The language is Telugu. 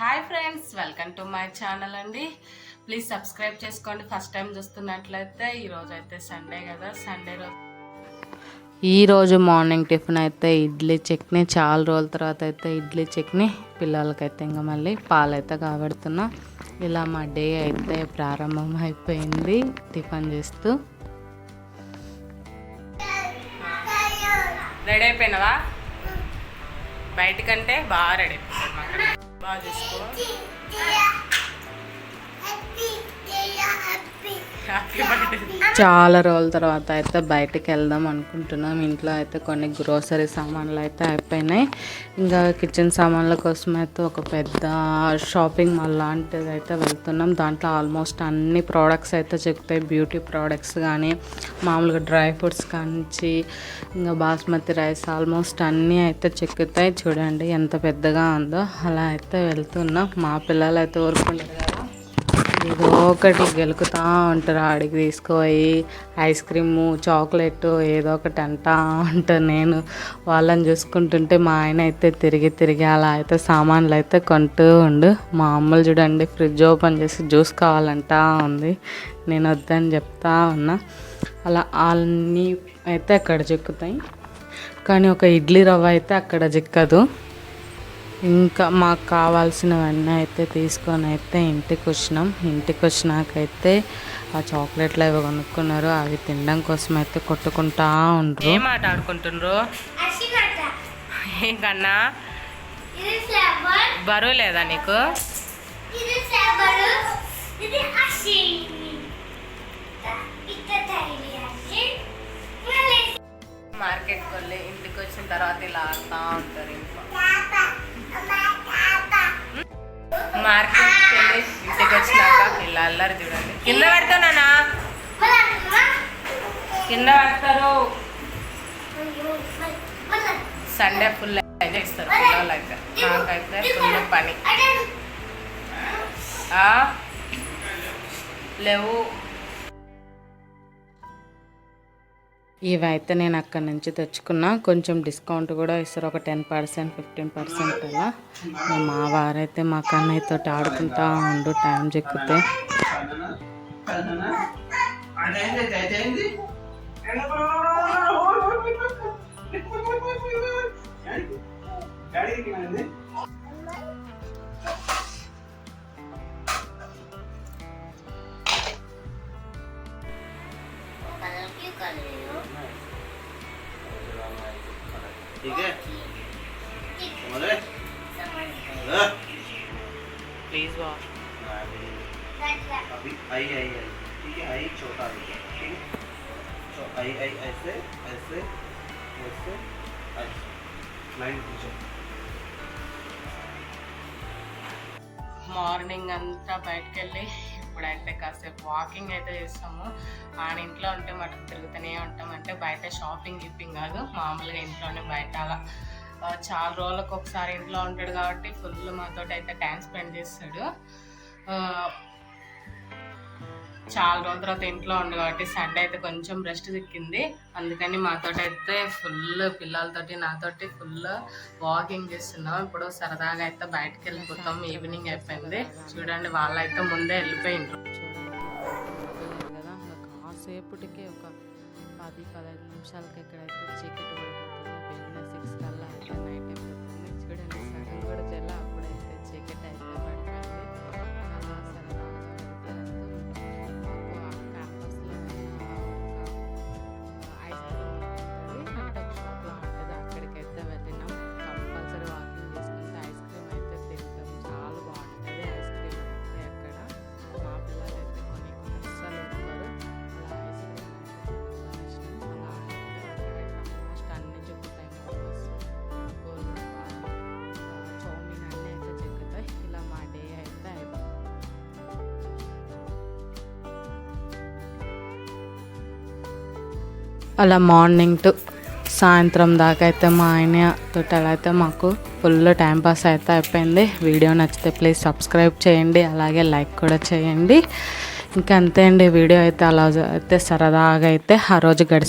Hi friends welcome to my channel అండి. ప్లీజ్ సబ్స్క్రైబ్ చేసుకోండి. ఫస్ట్ టైం చూస్తున్నట్లయితే ఈరోజు అయితే సండే కదా. సండే రోజు ఈరోజు మార్నింగ్ టిఫిన్ అయితే ఇడ్లీ చట్నీ చాలా రోజుల తర్వాత అయితే ఇడ్లీ చట్నీ. పిల్లలకైతే ఇంకా మళ్ళీ పాలైతే కాబడుతున్నా. ఇలా మా డే అయితే ప్రారంభం అయిపోయింది టిఫిన్ చేస్తూ. రెడీ అయిపోయినావా? బయటకంటే బాగా రెడీ అయిపోయింది బాగా చూసుకో చాలా రోజుల తర్వాత అయితే బయటకు వెళ్దాం అనుకుంటున్నాం. ఇంట్లో అయితే కొన్ని గ్రోసరీ సామాన్లు అయితే అయిపోయినాయి. ఇంకా కిచెన్ సామాన్ల కోసం అయితే ఒక పెద్ద షాపింగ్ మాల్ లాంటిది అయితే వెళ్తున్నాం. దాంట్లో ఆల్మోస్ట్ అన్ని ప్రోడక్ట్స్ అయితే చెప్తాయి బ్యూటీ ప్రోడక్ట్స్ కానీ మామూలుగా డ్రై ఫ్రూట్స్ కానించి ఇంకా బాస్మతి రైస్ ఆల్మోస్ట్ అన్నీ అయితే చెక్కుతాయి. చూడండి ఎంత పెద్దగా ఉందో. అలా అయితే వెళ్తున్నాం. మా పిల్లలు అయితే ఊరుకుంటారు కదా. ఏదో ఒకటి గెలుకుతా ఉంటారు ఆడికి తీసుకుపోయి ఐస్ క్రీము చాక్లెట్ ఏదో ఒకటి అంటా ఉంటాను నేను. వాళ్ళని చూసుకుంటుంటే మా ఆయన అయితే తిరిగి తిరిగి అలా అయితే సామాన్లు అయితే కొంటూ ఉండు. మా అమ్మలు చూడండి ఫ్రిడ్జ్ ఓపెన్ చేసి జ్యూస్ కావాలంటా ఉంది. నేను వద్దని చెప్తా ఉన్నా. అలా అన్నీ అయితే అక్కడ చిక్కుతాయి. కానీ ఒక ఇడ్లీ రవ్వ అయితే అక్కడ చిక్కదు. ఇంకా మాకు కావాల్సినవన్నీ అయితే తీసుకొని అయితే ఇంటికి వచ్చినాం. ఇంటికి వచ్చినాకైతే ఆ చాక్లెట్లు అవి కొనుక్కున్నారు. అవి తినడం కోసం అయితే కొట్టుకుంటా ఉండరు. ఏం ఆట ఆడుకుంటున్నారు ఏంకన్నా బరువు లేదా నీకు? మార్కెట్కి వెళ్ళి ఇంటికి వచ్చిన తర్వాత ఇలా ఆడుతూ ఇలా అల్లరి చూడండి. కింద పెడతానా కింద పెడతారు. సండే ఫుల్ ఎంజాయ్ చేస్తారు పిల్లలైతే. నాకైతే ఫుల్ పని. ఆ? లేవు. ఇవైతే నేను అక్కడి నుంచి తెచ్చుకున్నా. కొంచెం డిస్కౌంట్ కూడా ఇస్తారు. ఒక టెన్ పర్సెంట్ ఫిఫ్టీన్ పర్సెంట్ అలా. మా వారైతే మా కన్నయ్యతో ఆడుకుంటా ఉండు టైం చెక్కితే డాడీకి ठीक है समझ गए हाँ? ప్లీజ్ వా अभी आई आई आई ठीक है आई छोटा आई ठीक है तो आई आई ऐसे ऐसे ऐसे ऐसे लाइन पूछो మార్నింగ్ అంతా బయటకు వెళ్ళి ఇప్పుడైతే కాసేపు వాకింగ్ అయితే చేస్తాము. ఆయన ఇంట్లో ఉంటే మటుకు తిరుగుతూనే ఉంటాం. అంటే బయట షాపింగ్ గిప్పింగ్ కాదు మామూలుగా ఇంట్లోనే బయట అలా. చాలా రోజులకు ఒకసారి ఇంట్లో ఉంటాడు కాబట్టి ఫుల్ మాతో అయితే టైం స్పెండ్ చేస్తాడు. చాలా రోజుల తర్వాత ఇంట్లో ఉండు కాబట్టి సండే అయితే కొంచెం రెస్ట్ చిక్కింది అందుకని మాతో అయితే ఫుల్ పిల్లలతోటి నాతోటి ఫుల్ వాకింగ్ చేస్తున్నాం. ఇప్పుడు సరదాగా అయితే బయటకు వెళ్ళిపోతాం. ఈవినింగ్ అయిపోయింది. చూడండి వాళ్ళైతే ముందే వెళ్ళిపోయిండ్రు. కదా కాసేపటికే ఒక పది పదహైదు నిమిషాలకి ఎక్కడైతే చీకటి పడిపోతుంది సిక్స్ కల్లా అయితే నైట్ అయిపోతుంది. చూడండి అలా మార్నింగ్ టు సాయంత్రం దాకా అయితే మా ఆయన తోటి అలా అయితే మాకు ఫుల్ టైం పాస్ అయితే అయిపోయింది. వీడియో నచ్చితే ప్లీజ్ సబ్స్క్రైబ్ చేయండి అలాగే లైక్ కూడా చేయండి. ఇంకా అంతే అండి వీడియో అయితే అలా అయితే సరదాగా అయితే ఆ రోజు గడిచి